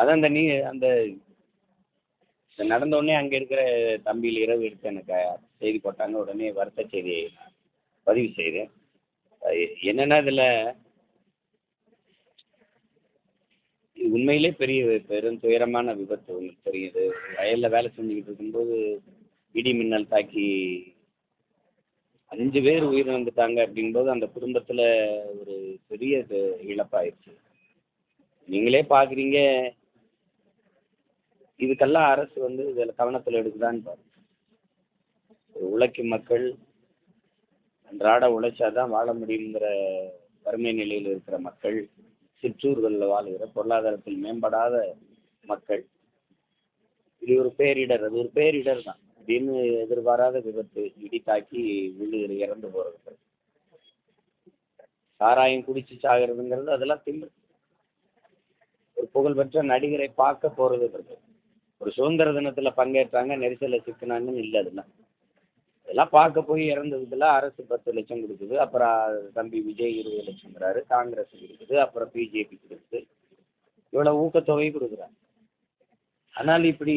அதான் இந்த நீ அந்த இந்த நடந்த உடனே அங்கே இருக்கிற தம்பியில் இரவு எடுத்து எனக்கு செய்தி போட்டாங்க. உடனே வருத்த செய்தி பதிவு செய்தேன் என்னென்னா இதில் இது உண்மையிலே பெரிய பெரும் துயரமான விபத்து உங்களுக்கு தெரியுது. வயலில் வேலை செஞ்சுக்கிட்டு இருக்கும்போது இடி மின்னல் தாக்கி அஞ்சு பேர் உயிரிழந்துட்டாங்க அப்படிங்கும்போது அந்த குடும்பத்தில் ஒரு பெரிய இழப்பாயிடுச்சு. நீங்களே பார்க்குறீங்க இதுக்கெல்லாம் அரசு வந்து இதில் கவனத்தில் எடுக்குதான்னு பாருங்க. உழைக்கும் மக்கள் அன்றாட உழைச்சாதான் வாழ முடியுங்கிற வறுமை நிலையில் இருக்கிற மக்கள் சிற்றூர்களில் வாழுகிற பொருளாதாரத்தில் மேம்படாத மக்கள். இது ஒரு பேரிடர் அது ஒரு பேரிடர் தான். திடீர்னு எதிர்பாராத விபத்து இடி தாக்கி விழுகிற இறந்து போகிறது சாராயம் குடிச்சு சாகிறதுங்கிறது அதெல்லாம் திமிரு. புகழ்பெற்ற நடிகரை பார்க்க போறது ஒரு சுதந்திர தினத்தில் பங்கேற்றாங்க நெரிசலில் சிக்கினாங்கன்னு இல்லை அதெல்லாம் இதெல்லாம் பார்க்க போய் இறந்ததுல அரசு பத்து லட்சம் கொடுக்குது அப்புறம் தம்பி விஜய் இருபது லட்சங்கிறாரு காங்கிரஸ் கொடுக்குது அப்புறம் பிஜேபி கொடுக்குது இவ்வளோ ஊக்கத்தொகை கொடுக்குறாங்க. ஆனால் இப்படி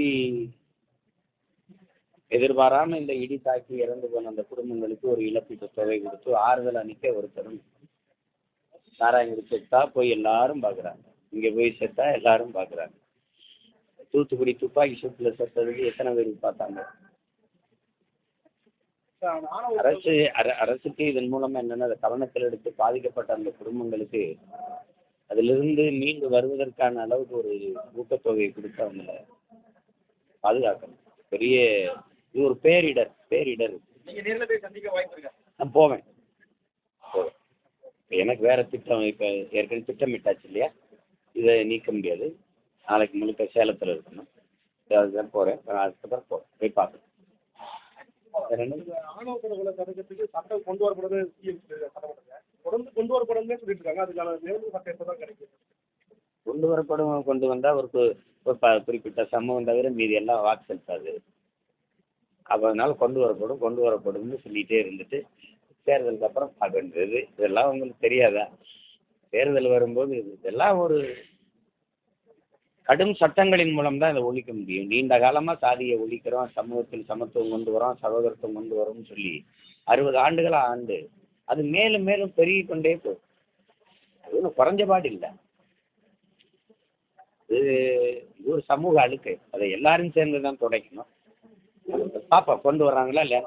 எதிர்பாராம இந்த இடி தாக்கி இறந்து போன அந்த குடும்பங்களுக்கு ஒரு இழப்பீட்டு தொகை கொடுத்து ஆறுதல் அணிக்க ஒருத்தரும் சாராயம் தான் போய் எல்லாரும் பார்க்குறாங்க. இங்கே போய் செத்தா எல்லாரும் பார்க்குறாங்க. தூத்துக்குடி துப்பாக்கி சூட்டில் செத்ததுக்கு எத்தனை பேர் பார்த்தாங்க? அரசு அர- அரசுக்கு இதன் மூலமா என்னன்னா அதை கவனத்தில் எடுத்து பாதிக்கப்பட்ட அந்த குடும்பங்களுக்கு அதிலிருந்து மீண்டு வருவதற்கான அளவுக்கு ஒரு ஊக்கத்தொகை கொடுத்து அவங்கள பாதுகாக்கணும். பெரிய இது ஒரு பேரிடர் பேரிடர். நான் போவேன். போவேன். எனக்கு வேற திட்டம் இப்போ ஏற்கனவே திட்டமிட்டாச்சு இல்லையா? இதை நீக்க முடியாது. நாளைக்கு முழுக்க சேலத்தில் இருக்கணும். அதுதான் போகிறேன் அதுக்கப்புறம் போகிறேன் போய் பார்க்குறேன் ஆணவ தடுக்கிறதுக்கு சட்டம் கொண்டு வரப்படுறது தொடர்ந்து கொண்டு வரப்படும்னு சொல்லிட்டு இருக்காங்க. அதுக்கான நேர்வு சட்டம் எப்போ தான் கிடைக்கும் கொண்டு வரப்படும் கொண்டு வந்தால் ஒரு ஒரு குறிப்பிட்ட சமூகம் தவிர மீதி எல்லாம் வாக்கு செலுத்தாது அப்போ அதனால கொண்டு வரப்படும் கொண்டு வரப்படும்னு சொல்லிகிட்டே இருந்துட்டு தேர்தலுக்கு அப்புறம் பார்க்க வேண்டியது. இதெல்லாம் உங்களுக்கு தெரியாதா? தேர்தல் வரும்போது இது- இதெல்லாம் ஒரு கடும் சட்டங்களின் மூலம் தான் இதை ஒழிக்க முடியும். நீண்ட காலமாக சாதியை ஒழிக்கிறோம் சமூகத்தில் சமத்துவம் கொண்டு வரோம் சகோதரத்துவம் கொண்டு வரோம்னு சொல்லி அறுபது ஆண்டுகளாக ஆண்டு அது மேலும் மேலும் பெருகி கொண்டே போகும் அது ஒன்றும் குறைஞ்சபாடு இல்லை. இது இது ஒரு சமூக அழுக்கு. அதை எல்லாரும் சேர்ந்து தான் துடைக்கணும். பாப்பா கொண்டு வர்றாங்களா இல்லையா?